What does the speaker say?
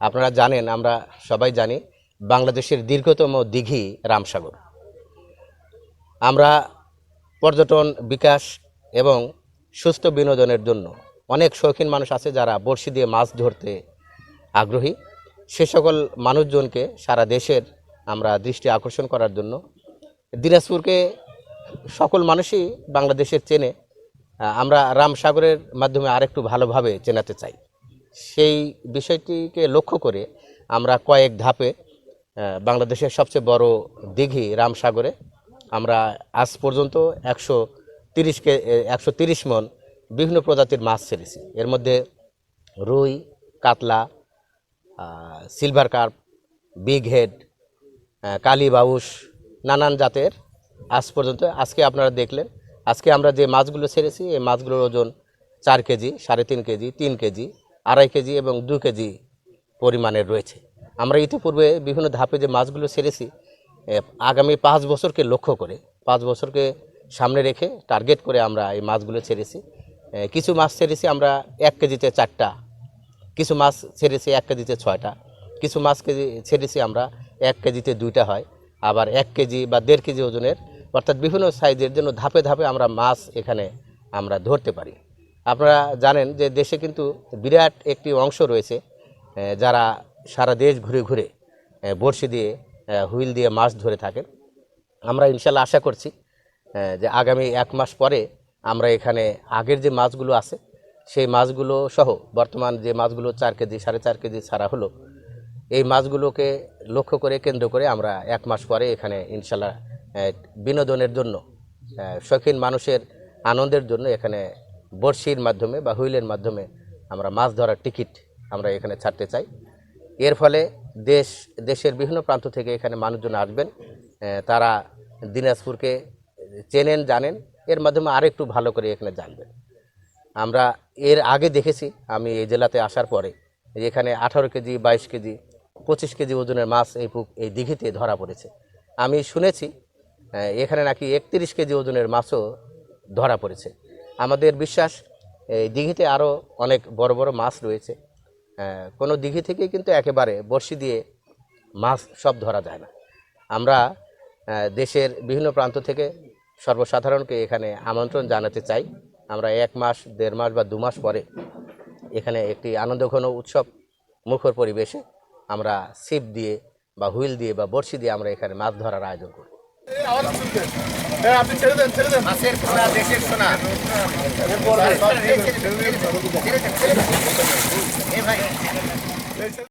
আপনারা জানেন, আমরা সবাই জানি, বাংলাদেশের দীর্ঘতম দিঘি রামসাগর। আমরা পর্যটন বিকাশ এবং সুস্থ বিনোদনের জন্য অনেক শৌখিন মানুষ আছে যারা বড়শি দিয়ে মাছ ধরতে আগ্রহী। সে সকল মানুষজনকে সারা দেশের আমরা দৃষ্টি আকর্ষণ করার জন্য দিনাজপুরকে সকল মানুষই বাংলাদেশের চেনে আমরা রামসাগরের মাধ্যমে আরেকটু ভালোভাবে চেনাতে চাই। সেই বিষয়টিকে লক্ষ্য করে আমরা কয়েক ধাপে বাংলাদেশের সবচেয়ে বড় দিঘি রামসাগরে আমরা আজ পর্যন্ত একশো তিরিশ কে একশো তিরিশ মন বিভিন্ন প্রজাতির মাছ ছেড়েছি। এর মধ্যে রুই, কাতলা সিলভার কার্প, বিগ হেড কালী বাউস নানান জাতের আজ পর্যন্ত। আজকে আপনারা দেখলেন, আজকে আমরা যে মাছগুলো ছেড়েছি, এই মাছগুলোর ওজন চার কেজি, সাড়ে তিন কেজি তিন কেজি। আড়াই কেজি এবং দু কেজি পরিমাণের রয়েছে। আমরা ইতিপূর্বে বিভিন্ন ধাপে যে মাছগুলো ছেড়েছি আগামী পাঁচ বছরকে লক্ষ্য করে, পাঁচ বছরকে সামনে রেখে টার্গেট করে আমরা এই মাছগুলো ছেড়েছি। কিছু মাছ ছেড়েছি আমরা এক কেজিতে চারটা, কিছু মাছ ছেড়েছি এক কেজিতে ছয়টা, কিছু মাছ কেজি ছেড়েছি আমরা এক কেজিতে দুইটা হয়। আবার এক কেজি বা দেড় কেজি ওজনের, অর্থাৎ বিভিন্ন সাইজের জন্য ধাপে ধাপে আমরা মাছ এখানে আমরা ধরতে পারি। আপনারা জানেন যে দেশে কিন্তু বিরাট একটি অংশ রয়েছে যারা সারা দেশ ঘুরে ঘুরে বড়শি দিয়ে হুইল দিয়ে মাছ ধরে থাকেন। আমরা ইনশাল্লাহ আশা করছি যে আগামী এক মাস পরে আমরা এখানে আগের যে মাছগুলো আছে, সেই মাছগুলো সহ বর্তমান যে মাছগুলো চার কেজি, সাড়ে চার কেজি ছাড়া হলো, এই মাছগুলোকে লক্ষ্য করে, কেন্দ্র করে আমরা এক মাস পরে এখানে ইনশাল্লাহ বিনোদনের জন্য শৌখিন মানুষের আনন্দের জন্য এখানে বড়শির মাধ্যমে বা হুইলের মাধ্যমে আমরা মাছ ধরার টিকিট আমরা এখানে ছাড়তে চাই। এর ফলে দেশ, দেশের বিভিন্ন প্রান্ত থেকে এখানে মানুষজন আসবেন। তারা দিনাজপুরকে চেনেন, জানেন। এর মাধ্যমে আরেকটু ভালো করে এখানে জানবেন। আমরা এর আগে দেখেছি, আমি এই জেলাতে আসার পরে এখানে আঠারো কেজি, বাইশ কেজি, পঁচিশ কেজি ওজনের মাছ এই পুক, এই দিঘিতে ধরা পড়েছে। আমি শুনেছি এখানে নাকি একত্রিশ কেজি ওজনের মাছও ধরা পড়েছে। আমাদের বিশ্বাস, এই দিঘিতে আরও অনেক বড় বড় মাছ রয়েছে। কোনো দিঘি থেকেই কিন্তু একেবারে বড়শি দিয়ে মাছ সব ধরা যায় না। আমরা দেশের বিভিন্ন প্রান্ত থেকে সর্বসাধারণকে এখানে আমন্ত্রণ জানাতে চাই। আমরা এক মাস, দেড় মাস বা দু মাস পরে এখানে একটি আনন্দঘন উৎসব, মুখর পরিবেশে আমরা ছিপ দিয়ে বা হুইল দিয়ে বা বড়শি দিয়ে আমরা এখানে মাছ ধরার আয়োজন করি। আপনি ছেড়ে দেন ছেড়ে দেন। মাছের সোনা দেশের সোনা এই ছেড়ে-